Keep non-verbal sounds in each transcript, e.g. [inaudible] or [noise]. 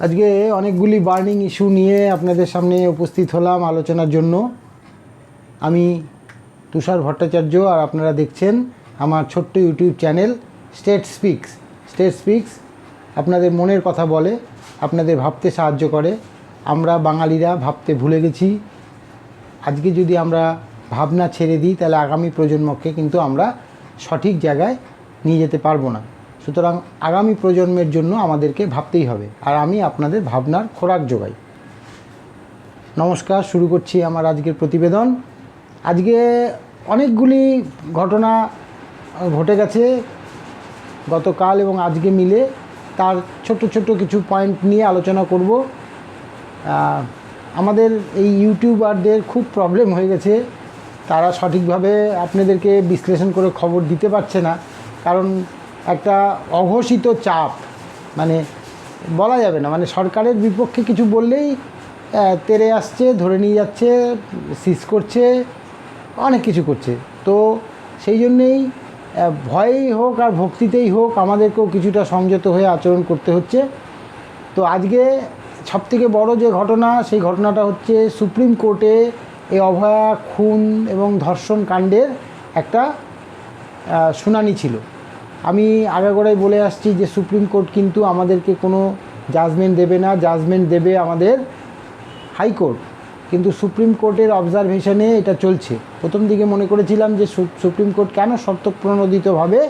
আজকে অনেকগুলি burning issue নিয়ে আপনাদের সামনে উপস্থিত হলাম আলোচনার জন্য। আমি তুষার ভট্টাচার্য আর আপনারা দেখছেন আমার ছোট্ট YouTube channel state speaks state speaks আপনাদের মনের কথা বলে, আপনাদের ভাবতে সাহায্য করে। আমরা বাঙালিরা ভাবতে ভুলে গেছি। আজকে যদি আমরা ভাবনা ছেড়ে দিই, তাহলে আগামী প্রজন্মকে কিন্তু আমরা সঠিক জায়গায় নিয়ে যেতে পারব না। সুতরাং আগামী প্রজন্মের জন্য আমাদেরকে ভাবতেই হবে। আর আমি আপনাদের ভাবনার খোরাক যোগাই। নমস্কার, শুরু করছি আমার আজকের প্রতিবেদন। আজকে অনেকগুলি ঘটনা ঘটে গেছে। গতকাল এবং আজকে মিলে তার ছোট ছোট কিছু পয়েন্ট নিয়ে আলোচনা করব। আমাদের এই ইউটিউবারদের খুব প্রবলেম হয়ে গেছে। তারা সঠিকভাবে আপনাদেরকে বিশ্লেষণ করে খবর দিতে পারছে না। কারণ একটা অঘোষিত চাপ মানে বলা যাবে না মানে সরকারের বিপক্ষে কিছু বললেই তেরে আসছে, ধরে নিয়ে যাচ্ছে সিজ করছে, অনেক কিছু করছে। তো সেই জন্যেই ভয়েই হোক আর ভক্তিতেই হোক, আমাদেরকেও কিছুটা সংযত হয়ে আচরণ করতে হচ্ছে। তো আজকে সবথেকে বড় যে ঘটনা, সেই ঘটনাটা হচ্ছে সুপ্রিম কোর্টে এই অভয়া, খুন এবং ধর্ষণ কাণ্ডের একটা শুনানি ছিল। আমি আগাগোড়াই বলে আসছি যে সুপ্রিম কোর্ট কিন্তু আমাদেরকে কোনো জাজমেন্ট দেবে না। জাজমেন্ট দেবে আমাদের হাইকোর্ট কিন্তু সুপ্রিম কোর্টের অবজারভেশনে এটা চলছে। প্রথম দিকে মনে করেছিলাম যে সুপ্রিম কোর্ট কেন শর্তপ্রণোদিতভাবে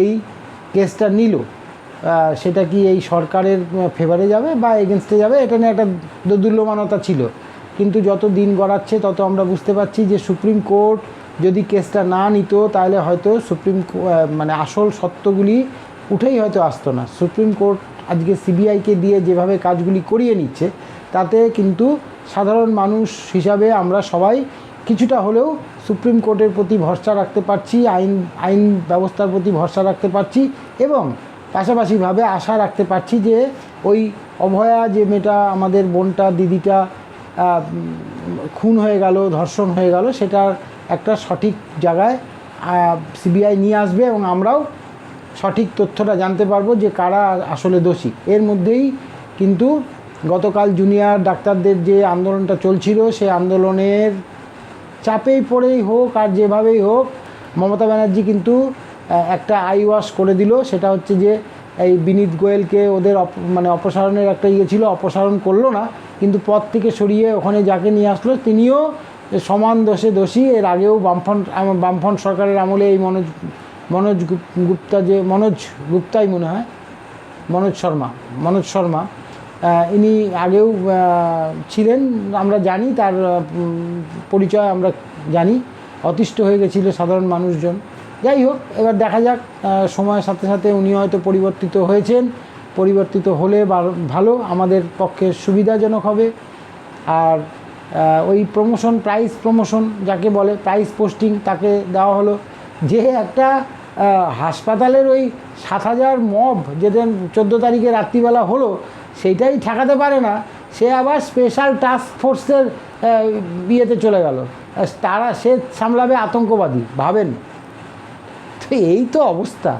এই কেসটা নিল? সেটা কি এই সরকারের ফেভারে যাবে বা এগেনস্টে যাবে? এটা নিয়ে একটা দোদুল্যমানতা ছিল। কিন্তু যত দিন গড়াচ্ছে তত আমরা বুঝতে পারছি যে সুপ্রিম কোর্ট যদি কেসটা না নিত, তাহলে হয়তো সুপ্রিম মানে আসল সত্যগুলি উঠেই হয়তো আসতো না। সুপ্রিম কোর্ট আজকে সিবিআইকে দিয়ে যেভাবে কাজগুলি করিয়ে নিচ্ছে, তাতে কিন্তু সাধারণ মানুষ হিসাবে আমরা সবাই কিছুটা হলেও সুপ্রিম কোর্টের প্রতি ভরসা রাখতে পারছি, আইন আইন ব্যবস্থার প্রতি ভরসা রাখতে পারছি এবং পাশাপাশিভাবে আশা রাখতে পারছি যে ওই অভয়া যে মেয়েটা, আমাদের বোনটা, দিদিটা খুন হয়ে গেল, ধর্ষণ হয়ে গেল, সেটার একটা সঠিক জায়গায় সিবিআই নিয়ে আসবে এবং আমরাও সঠিক তথ্যটা জানতে পারব যে কারা আসলে দোষী। এর মধ্যেই কিন্তু গতকাল জুনিয়র ডাক্তারদের যে আন্দোলনটা চলছিল, সেই আন্দোলনের চাপেই পড়েই হোক আর যেভাবেই হোক, মমতা ব্যানার্জি কিন্তু একটা আই ওয়াশ করে দিল। সেটা হচ্ছে যে এই বিনীত গোয়েলকে ওদের অপ মানে অপসারণের একটা ইয়ে ছিল, অপসারণ করল না। কিন্তু পদ থেকে সরিয়ে ওখানে যাকে নিয়ে আসলো, তিনিও সমান দোষে দোষী, এর আগেও বামফ্রন্ট বামফ্রন্ট সরকারের আমলে এই মনোজ মনোজ গুপ- গুপ্তা যে, মনোজ গুপ্তাই মনে হয়, মনোজ শর্মা মনোজ শর্মা ইনি আগেও ছিলেন, আমরা জানি, তার পরিচয় আমরা জানি, অতিষ্ঠ হয়ে গেছিল সাধারণ মানুষজন। যাই হোক, এবার দেখা যাক সময়ের সাথে সাথে উনি হয়তো পরিবর্তিত হয়েছেন, পরিবর্তিত হলে ভালো, আমাদের পক্ষে সুবিধাজনক হবে। আর ওই প্রমোশন প্রাইস প্রমোশন যাকে বলে প্রাইস পোস্টিং তাকে দেওয়া হলো। যে একটা হাসপাতালের ওই সাত হাজার মব যেদিন চোদ্দ তারিখে রাত্রিবেলা হলো, সেইটাই ঠেকাতে পারে না। সে আবার স্পেশাল টাস্ক ফোর্সের বিয়েতে চলে গেল। তারা, সে সামলাবে আতঙ্কবাদী, ভাবেন। তো এই তো অবস্থা।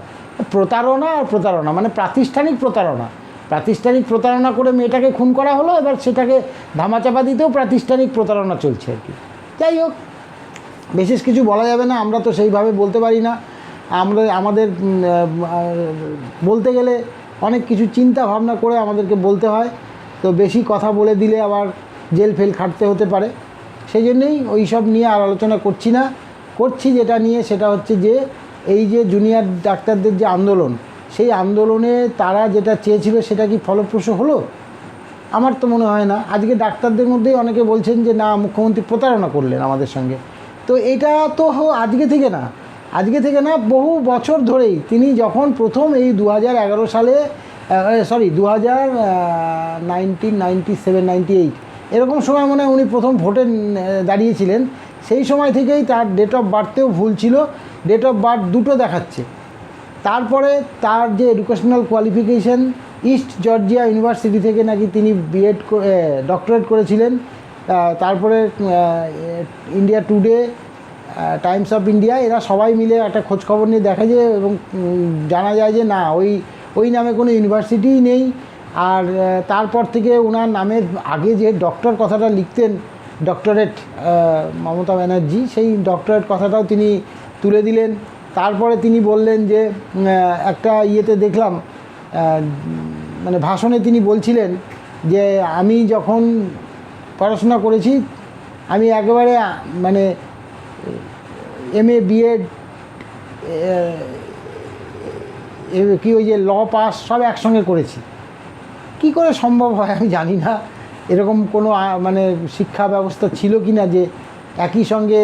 প্রতারণা আর প্রতারণা মানে প্রাতিষ্ঠানিক প্রতারণা। প্রাতিষ্ঠানিক প্রতারণা করে মেয়েটাকে খুন করা হলো, এবার সেটাকে ধামাচাপা দিতেও প্রাতিষ্ঠানিক প্রতারণা চলছে আর কি। যাই হোক, বিশেষ কিছু বলা যাবে না, আমরা তো সেইভাবে বলতে পারি না। আমরা, আমাদের বলতে গেলে অনেক কিছু চিন্তা ভাবনা করে আমাদেরকে বলতে হয়। তো বেশি কথা বলে দিলে আবার জেল ফেল খাটতে হতে পারে। সেই জন্যেই ওই সব নিয়ে আর আলোচনা করছি না। করছি যেটা নিয়ে, সেটা হচ্ছে যে, এই যে জুনিয়র ডাক্তারদের যে আন্দোলন সেই আন্দোলনে তারা যেটা চেয়েছিল সেটা কি ফলপ্রসূ হলো? আমার তো মনে হয় না। আজকে ডাক্তারদের মধ্যেই অনেকে বলছেন যে, না, মুখ্যমন্ত্রী প্রতারণা করলেন আমাদের সঙ্গে। তো এটা তো আজকে থেকে না। আজকে থেকে না, বহু বছর ধরেই তিনি যখন প্রথম এই দু হাজার এগারো সালে সরি দু হাজার nineteen ninety seven ninety eight এরকম সময় মনে উনি প্রথম ভোটে দাঁড়িয়েছিলেন। সেই সময় থেকেই তার ডেট অফ বার্থেও ভুল ছিল। ডেট অফ বার্থ দুটো দেখাচ্ছে। তারপরে তার যে educational qualification East Georgia University থেকে নাকি তিনি বিএড ডক্টরেট করেছিলেন। তারপরে India Today Times of India এরা সবাই মিলে একটা খোঁজখবর নিয়ে দেখা যায় এবং জানা যায় যে না, ওই ওই নামে কোনো ইউনিভার্সিটিই নেই। আর তারপর থেকে ওনার নামের আগে যে ডক্টর কথাটা লিখতেন ডক্টরেট মমতা ব্যানার্জি, সেই ডক্টরেট কথাটাও তিনি তুলে দিলেন। তারপরে তিনি বললেন যে একটা ইয়েতে দেখলাম মানে ভাষণে তিনি বলছিলেন যে, আমি যখন পড়াশোনা করেছি, আমি একেবারে মানে এম এ বিএড কি ওই যে ল পাস সব একসঙ্গে করেছি। কি করে সম্ভব হয় আমি জানি না। এরকম কোনো মানে শিক্ষা ব্যবস্থা ছিল কি না যে, একই সঙ্গে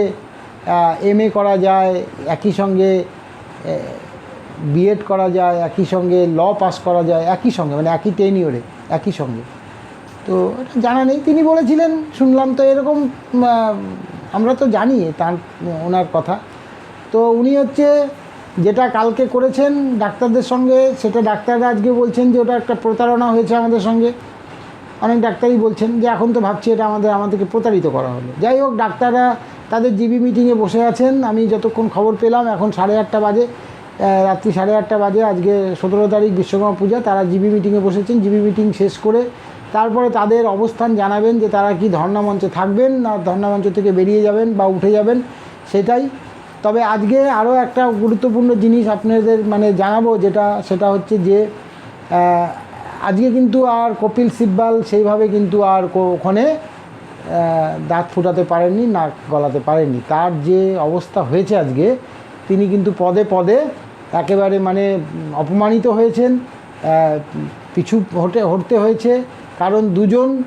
এম করা যায়, একই সঙ্গে বিএড করা যায়, একই সঙ্গে ল পাস করা যায়, একই সঙ্গে মানে একই টেনিওরে একই সঙ্গে। তো এটা জানা নেই, তিনি বলেছিলেন, শুনলাম তো এরকম আমরা তো জানি তার, ওনার কথা। তো উনি হচ্ছে, যেটা কালকে করেছেন ডাক্তারদের সঙ্গে, সেটা ডাক্তাররা আজকে বলছেন যে ওটা একটা প্রতারণা হয়েছে আমাদের সঙ্গে। অনেক ডাক্তারই বলছেন যে এখন তো ভাবছি এটা আমাদের, আমাদেরকে প্রতারিত করা হলো। যাই হোক, ডাক্তাররা তাদের জিবি মিটিংয়ে বসে আছেন। আমি যতক্ষণ খবর পেলাম, এখন সাড়ে আটটা বাজে। রাত্রি সাড়ে আটটা বাজে, আজকে সতেরো তারিখ বিশ্বকর্মা পূজা। তারা জিবি মিটিংয়ে বসেছেন, জিবি মিটিং শেষ করে তারপরে তাদের অবস্থান জানাবেন যে তারা কি ধর্ণা মঞ্চে থাকবেন না ধর্ণা মঞ্চ থেকে বেরিয়ে যাবেন বা উঠে যাবেন, সেটাই। তবে আজকে আরও একটা গুরুত্বপূর্ণ জিনিস আপনাদের মানে জানাব, যেটা সেটা হচ্ছে যে আজকে কিন্তু আর কপিল সিব্বাল সেইভাবে কিন্তু আর ওখানে দাঁত ফুটাতে পারেননি, নাক গলাতে পারেননি। তার যে অবস্থা হয়েছে আজকে, তিনি কিন্তু পদে পদে একেবারে মানে অপমানিত হয়েছেন পিছু হটে, হটতে হয়েছে। কারণ দুজন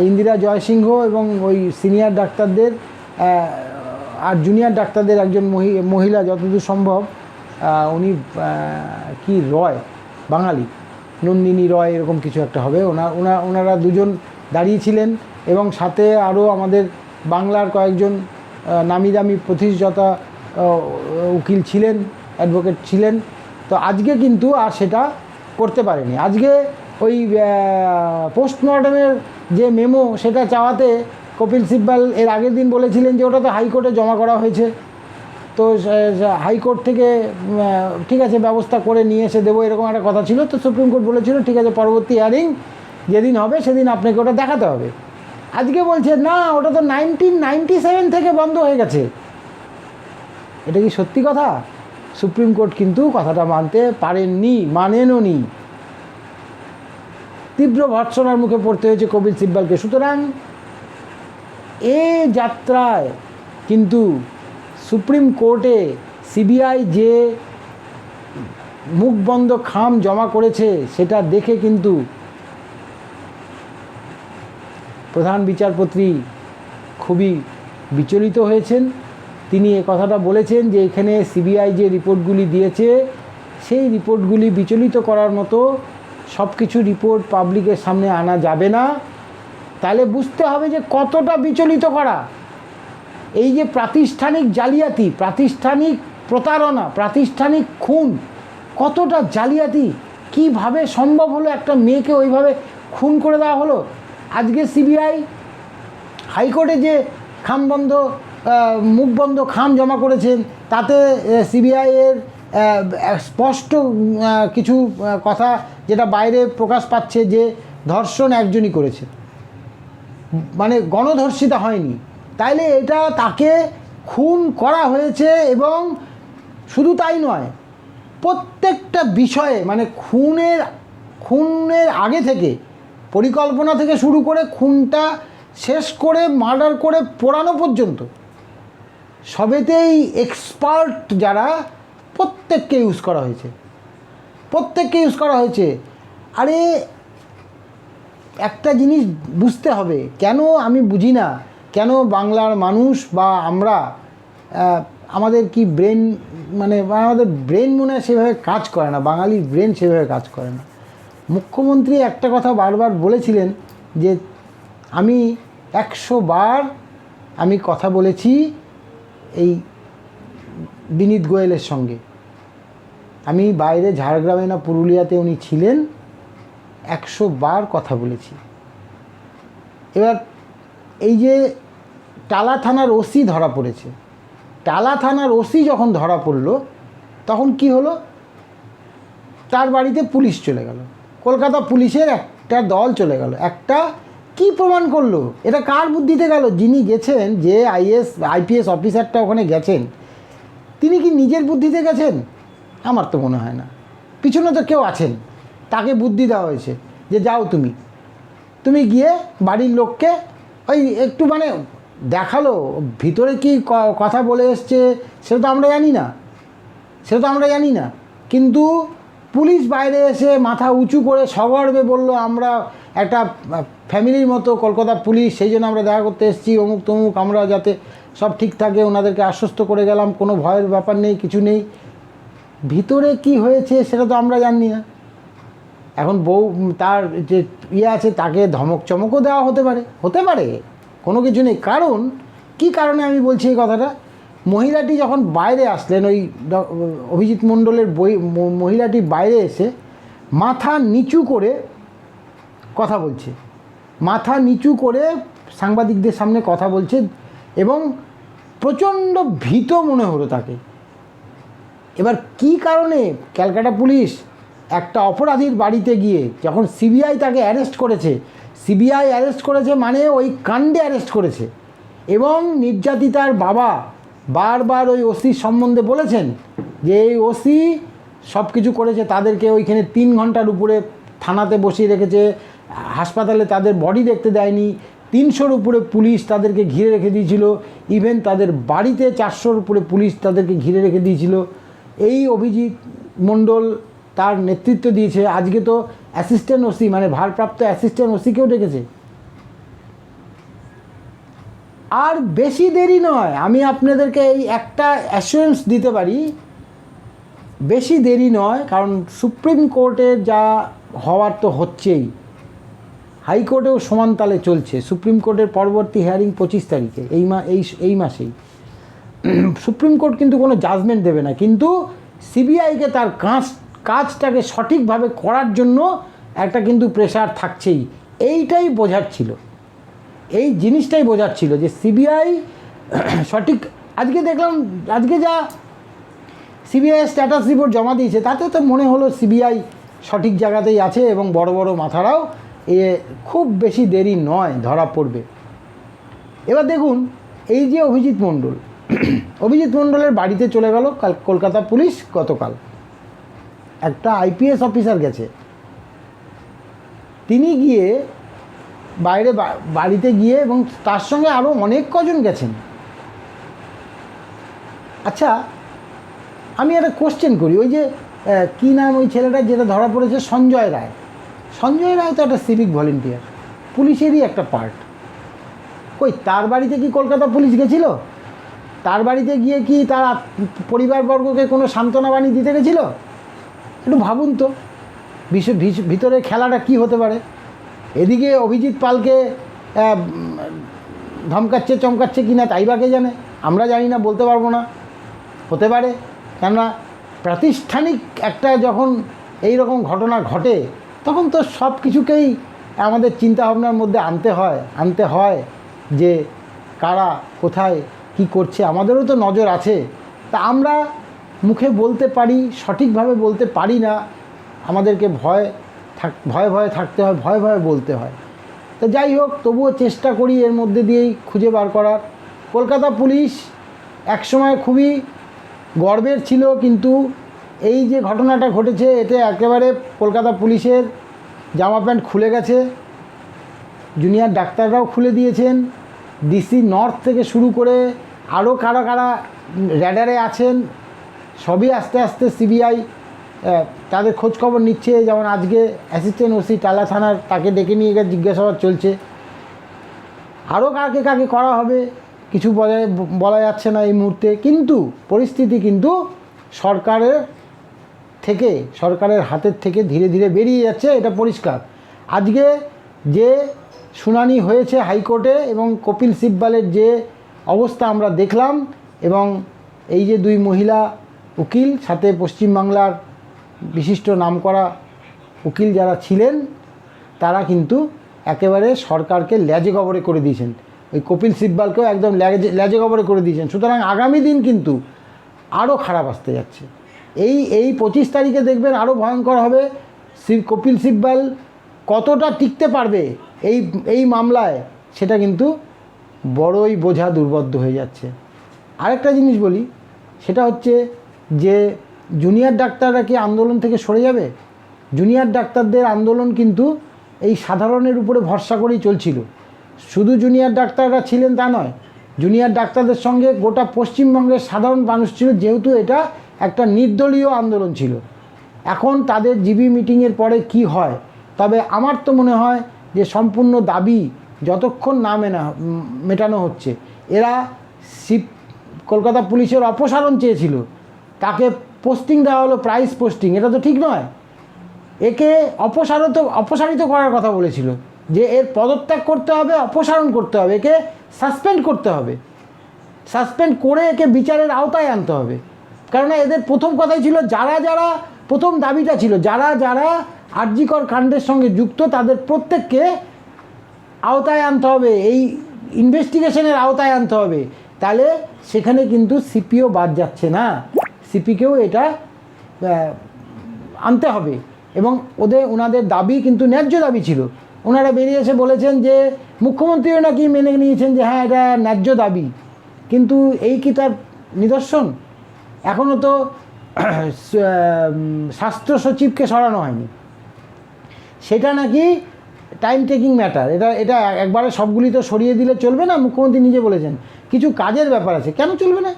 ইন্দিরা জয়সিংহ এবং ওই সিনিয়র ডাক্তারদের আর জুনিয়র ডাক্তারদের একজন মহি- মহিলা, যতদূর সম্ভব উনি কি রয়, বাঙালি, নন্দিনী রয় এরকম কিছু একটা হবে। ওনা ওনারা দুজন দাঁড়িয়েছিলেন এবং সাথে আরও আমাদের বাংলার কয়েকজন নামি দামি প্রতিষ্ঠাতা উকিল ছিলেন অ্যাডভোকেট ছিলেন। তো আজকে কিন্তু আর সেটা করতে পারেনি। আজকে ওই পোস্টমর্টমের যে মেমো সেটা চাওয়াতে কপিল সিব্বাল এর আগের দিন বলেছিলেন যে ওটা তো হাইকোর্টে জমা করা হয়েছে। তো হাইকোর্ট থেকে ঠিক আছে, ব্যবস্থা করে নিয়ে এসে দেবো এরকম একটা কথা ছিল। তো সুপ্রিম কোর্ট বলেছিল, ঠিক আছে, পরবর্তী হিয়ারিং যেদিন হবে সেদিন আপনাকে ওটা দেখাতে হবে। আজকে বলছে, না, ওটা তো নাইনটিন নাইনটি সেভেন থেকে বন্ধ হয়ে গেছে। এটা কি সত্যি কথা? সুপ্রিম কোর্ট কিন্তু কথাটা মানতে পারেননি, মানেনও নি। তীব্র ভর্ৎসনার মুখে পড়তে হয়েছে কপিল সিব্বালকে। সুতরাং এ যাত্রায় কিন্তু সুপ্রিম কোর্টে সিবিআই যে মুখবন্ধ খাম জমা করেছে, সেটা দেখে কিন্তু প্রধান বিচারপতি খুবই বিচলিত হয়েছেন। তিনি এ কথাটা বলেছেন যে, এখানে সিবিআই যে রিপোর্টগুলি দিয়েছে, সেই রিপোর্টগুলি বিচলিত করার মতো সব কিছু রিপোর্ট পাবলিকের সামনে আনা যাবে না। তাহলে বুঝতে হবে যে, কতটা বিচলিত করা। এই যে প্রাতিষ্ঠানিক জালিয়াতি, প্রাতিষ্ঠানিক প্রতারণা, প্রাতিষ্ঠানিক খুন, কতটা জালিয়াতি, কীভাবে সম্ভব হলো একটা মেয়েকে ওইভাবে খুন করে দেওয়া হলো? আজকে সিবিআই হাইকোর্টে যে খাম বন্ধ মুখ বন্ধ, খাম জমা করেছেন, তাতে সিবিআই এর স্পষ্ট কিছু কথা যেটা বাইরে প্রকাশ পাচ্ছে যে ধর্ষণ একজনই করেছে। মানে গণধর্ষিতা হয়নি। তাইলে এটা তাকে খুন করা হয়েছে এবং শুধু তাই নয়, প্রত্যেকটা বিষয়ে মানে খুনের খুনের আগে থেকে পরিকল্পনা থেকে শুরু করে খুনটা শেষ করে মার্ডার করে পোড়ানো পর্যন্ত সবেতেই এক্সপার্ট যারা প্রত্যেককে ইউজ করা হয়েছে। প্রত্যেককে ইউজ করা হয়েছে। আরে একটা জিনিস বুঝতে হবে, কেন আমি বুঝি না, কেন বাংলার মানুষ বা আমরা আমাদের কি ব্রেন মানে আমাদের ব্রেন মনে হয় সেভাবে কাজ করে না, বাঙালির ব্রেন সেভাবে কাজ করে না। মুখ্যমন্ত্রী একটা কথা বারবার বলেছিলেন যে আমি একশো বার আমি কথা বলেছি এই বিনীত গোয়েলের সঙ্গে। আমি বাইরে ঝাড়গ্রামে না পুরুলিয়াতে উনি ছিলেন, একশো বার কথা বলেছি। এবার এই যে টালা থানার ওসি ধরা পড়েছে, টালা থানার ওসি যখন ধরা পড়ল, তখন কি হলো? তার বাড়িতে পুলিশ চলে গেল। কলকাতা পুলিশের একটা দল চলে গেল। একটা কি প্রমাণ করল? এটা কার বুদ্ধিতে গেল? যিনি গেছেন, যে আইএস, আইপিএস অফিসারটা ওখানে গেছেন, তিনি কি নিজের বুদ্ধিতে গেছেন? আমার তো মনে হয় না। পিছনে তো কেউ আছেন। তাকে বুদ্ধি দেওয়া হয়েছে যে যাও তুমি। তুমি গিয়ে বাড়ির লোককে ওই একটু মানে দেখাল। ভিতরে কি কথা বলে এসছে, সেটা তো আমরা জানি না। সেটা তো আমরা জানি না। কিন্তু পুলিশ বাইরে এসে মাথা উঁচু করে সগর্বে বলল, আমরা একটা ফ্যামিলির মতো কলকাতা পুলিশ, সেই জন্য আমরা দেখা করতে এসেছি, অমুক তমুক, আমরা যাতে সব ঠিক থাকে, ওনাদেরকে আশ্বস্ত করে গেলাম, কোনো ভয়ের ব্যাপার নেই, কিছু নেই। ভিতরে কি হয়েছে সেটা তো আমরা জানি না। এখন বউ, তার যে ইয়ে আছে, তাকে ধমক চমকও দেওয়া হতে পারে হতে পারে, কোনো কিছু নেই। কারণ, কি কারণে আমি বলছি এই কথাটা? মহিলাটি যখন বাইরে আসলেন, ওই অভিজিৎ মণ্ডলের বই মহিলাটি বাইরে এসে মাথা নিচু করে কথা বলছে। মাথা নিচু করে সাংবাদিকদের সামনে কথা বলছে এবং প্রচণ্ড ভীত মনে হলো তাকে। এবার কি কারণে ক্যালকাটা পুলিশ একটা অপরাধীর বাড়িতে গিয়ে যখন সিবিআই তাকে অ্যারেস্ট করেছে, সিবিআই অ্যারেস্ট করেছে মানে ওই কাণ্ডে অ্যারেস্ট করেছে এবং নির্যাতিতার বাবা বারবার ওই ওসির সম্বন্ধে বলেছেন যে এই ওসি সব কিছু করেছে, তাদেরকে ওইখানে তিন ঘণ্টার উপরে থানাতে বসিয়ে রেখেছে, হাসপাতালে তাদের বডি দেখতে দেয়নি, তিনশোর উপরে পুলিশ তাদেরকে ঘিরে রেখে দিয়েছিল ইভেন তাদের বাড়িতে চারশোর উপরে পুলিশ তাদেরকে ঘিরে রেখে দিয়েছিল। এই অভিজিৎ মণ্ডল তার নেতৃত্ব দিয়েছে। আজকে তো অ্যাসিস্ট্যান্ট ওসি মানে ভারপ্রাপ্ত অ্যাসিস্ট্যান্ট ওসিকেও ডেকেছে। আর বেশি দেরি নয়। আমি আপনাদেরকে এই একটা অ্যাসুরেন্স দিতে পারি। বেশি দেরি নয়, কারণ সুপ্রিম কোর্টের যা হওয়ার তো হচ্ছেই। হাইকোর্টেও সমান তালে চলছে। সুপ্রিম কোর্টের পরবর্তী হিয়ারিং পঁচিশ তারিখে, এই মা, এই এই মাসেই। [clears throat] সুপ্রিম কোর্ট কিন্তু কোনো জাজমেন্ট দেবে না, কিন্তু সিবিআইকে তার কাজ, কাজটাকে সঠিকভাবে করার জন্য একটা কিন্তু প্রেশার থাকছেই। এইটাই বোঝার ছিল। এই জিনিসটাই বোঝাচ্ছিল যে সিবিআই সঠিক, আজকে দেখলাম, আজকে যা সিবিআই স্ট্যাটাস রিপোর্ট জমা দিয়েছে, তাতে তো মনে হলো সিবিআই সঠিক জায়গাতেই আছে এবং বড় বড় মাথারাও এ খুব বেশি দেরি নয়, ধরা পড়বে। এবার দেখুন, এই যে অভিজিৎ মণ্ডল, অভিজিৎ মণ্ডলের বাড়িতে চলে গেল কাল, কলকাতা পুলিশ গতকাল। একটা আইপিএস অফিসার গেছে। তিনি গিয়ে বাইরে বাড়িতে গিয়ে এবং তার সঙ্গে আরও অনেক কজন গেছেন? আচ্ছা আমি একটা কোশ্চেন করি। ওই যে কী নাম ওই ছেলেটা যেটা ধরা পড়েছে? সঞ্জয় রায়। সঞ্জয় রায় তো একটা সিভিক ভলেন্টিয়ার পুলিশেরই একটা পার্ট কই, তার বাড়িতে কি কলকাতা পুলিশ গেছিল? তার বাড়িতে গিয়ে কি তার পরিবারবর্গকে কোনো সান্ত্বনা বাণী দিতে গেছিল? একটু ভাবুন তো। ভিতরে খেলাটা কি হতে পারে? এদিকে অভিজিৎ পালকে ধমকাচ্ছে, চমকাচ্ছে কি না তাই বা কে জানে? আমরা জানি না, বলতে পারব না। হতে পারে। কেননা প্রাতিষ্ঠানিক একটা যখন এই রকম ঘটনা ঘটে, তখন তো সব কিছুকেই আমাদের চিন্তা ভাবনার মধ্যে আনতে হয় আনতে হয় যে কারা, কোথায়, কি করছে। আমাদেরও তো নজর আছে। তা আমরা মুখে বলতে পারি, সঠিকভাবে বলতে পারি না। আমাদেরকে ভয় থাক, ভয়ে ভয়ে থাকতে হয়, ভয়ে ভয়ে বলতে হয়। তো যাই হোক, তবুও চেষ্টা করি এর মধ্যে দিয়েই খুঁজে বার করার। কলকাতা পুলিশ একসময় খুবই গর্বের ছিল, কিন্তু এই যে ঘটনাটা ঘটেছে, এতে একেবারে কলকাতা পুলিশের জামা প্যান্ট খুলে গেছে। জুনিয়র ডাক্তাররাও খুলে দিয়েছেন। ডিসি নর্থ থেকে শুরু করে আরও কারা কারা র্যাডারে আছেন, সবই আস্তে আস্তে সিবিআই তাদের খোঁজখবর নিচ্ছে, যেমন আজকে অ্যাসিস্ট্যান্ট ওসি টালা থানার তাকে ডেকে নিয়ে গিয়ে জিজ্ঞাসাবাদ চলছে। আরও কাকে কাকে করা হবে, কিছু বলা বলা যাচ্ছে না এই মুহূর্তে, কিন্তু পরিস্থিতি কিন্তু সরকারের থেকে, সরকারের হাতের থেকে ধীরে ধীরে বেরিয়ে যাচ্ছে, এটা পরিষ্কার। আজকে যে শুনানি হয়েছে হাইকোর্টে এবং কপিল সিব্বালের যে অবস্থা আমরা দেখলাম, এবং এই যে দুই মহিলা উকিল, সাথে পশ্চিমবাংলার বিশিষ্ট নামকরা উকিল যারা ছিলেন, তারা কিন্তু একেবারে সরকারকে ল্যাজে গবরে করে দিয়েছেন। ওই কপিল সিব্বালকেও একদম ল্যাজে ল্যাজে করে দিয়েছেন। সুতরাং আগামী দিন কিন্তু আরও খারাপ আসতে যাচ্ছে। এই এই পঁচিশ তারিখে দেখবেন আরও ভয়ঙ্কর হবে। কপিল সিব্বাল কতটা টিকতে পারবে এই এই মামলায়, সেটা কিন্তু বড়ই বোঝা দুর্বদ্ধ হয়ে যাচ্ছে। আরেকটা জিনিস বলি, সেটা হচ্ছে যে জুনিয়র ডাক্তাররা কি আন্দোলন থেকে সরে যাবে? জুনিয়র ডাক্তারদের আন্দোলন কিন্তু এই সাধারণের উপরে ভরসা করেই চলছিল। শুধু জুনিয়র ডাক্তাররা ছিলেন তা নয় জুনিয়র ডাক্তারদের সঙ্গে গোটা পশ্চিমবঙ্গের সাধারণ মানুষ ছিল, যেহেতু এটা একটা নির্দলীয় আন্দোলন ছিল। এখন তাদের জিবি মিটিংয়ের পরে কি হয়? তবে আমার তো মনে হয় যে সম্পূর্ণ দাবি যতক্ষণ না মেনা, মেটানো হচ্ছে, এরা সিপ কলকাতা পুলিশের অপসারণ চেয়েছিল। তাকে পোস্টিং দেওয়া হলো প্রাইস পোস্টিং এটা তো ঠিক নয়। একে অপসারিত অপসারিত করার কথা বলেছিল, যে এর পদত্যাগ করতে হবে, অপসারণ করতে হবে, একে সাসপেন্ড করতে হবে। সাসপেন্ড করে একে বিচারের আওতায় আনতে হবে। কারণ এদের প্রথম কথাই ছিল, যারা যারা প্রথম দাবিটা ছিল, যারা যারা আর্যিকর কাণ্ডের সঙ্গে যুক্ত, তাদের প্রত্যেককে আওতায় আনতে হবে, এই ইনভেস্টিগেশনের আওতায় আনতে হবে। তাহলে সেখানে কিন্তু সিপিও বাদ যাচ্ছে না। সিপিকেও এটা আনতে হবে। এবং ওদের ওনাদের দাবি কিন্তু ন্যায্য দাবি ছিল। ওনারা বেরিয়ে এসে বলেছেন যে, মুখ্যমন্ত্রীও নাকি মেনে নিয়েছেন যে হ্যাঁ এটা ন্যায্য দাবি। কিন্তু এই কি তার নিদর্শন? এখনও তো স্বাস্থ্য সচিবকে সরানো হয়নি। সেটা নাকি টাইম টেকিং ম্যাটার এটা এটা একবারে সবগুলি তো সরিয়ে দিলে চলবে না? মুখ্যমন্ত্রী নিজে বলেছেন। কিছু কাজের ব্যাপার আছে। কেন চলবে না?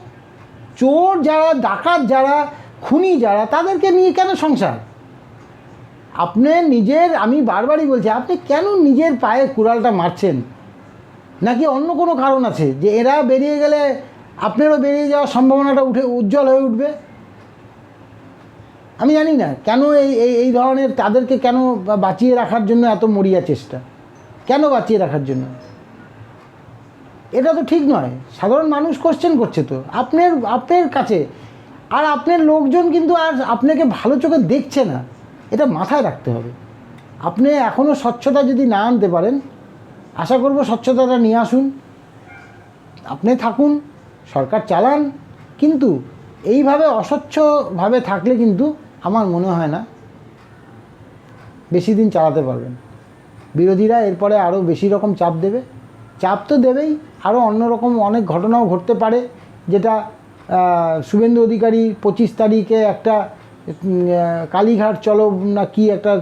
চোর যারা, ডাকাত যারা, খুনি যারা, তাদেরকে নিয়ে কেন সংসার? আপনি নিজের, আমি বারবারই বলছি, আপনি কেন নিজের পায়ে কুড়ালটা মারছেন? নাকি অন্য কোনো কারণ আছে যে এরা বেরিয়ে গেলে আপনারও বেরিয়ে যাওয়ার সম্ভাবনাটা উঠে, উজ্জ্বল হয়ে উঠবে? আমি জানি না, কেন এই এই এই ধরনের তাদেরকে কেন বাঁচিয়ে রাখার জন্য এত মরিয়া চেষ্টা? কেন বাঁচিয়ে রাখার জন্য? এটা তো ঠিক নয়। সাধারণ মানুষ কোশ্চেন করছে তো। আপনার আপনার কাছে। আর আপনার লোকজন কিন্তু আর আপনাকে ভালো চোখে দেখছে না। এটা মাথায় রাখতে হবে। আপনি এখনও স্বচ্ছতা যদি না আনতে পারেন, আশা করব স্বচ্ছতাটা নিয়ে আসুন। আপনি থাকুন, সরকার চালান। কিন্তু এইভাবে অস্বচ্ছভাবে থাকলে কিন্তু আমার মনে হয় না বেশি দিন চালাতে পারবেন। বিরোধীরা এরপরে আরও বেশি রকম চাপ দেবে। চাপ তো দেবেই। আরও অন্যরকম অনেক ঘটনাও ঘটতে পারে, যেটা শুভেন্দু অধিকারী পঁচিশ তারিখে একটা কালীঘাট চলো না কি একটা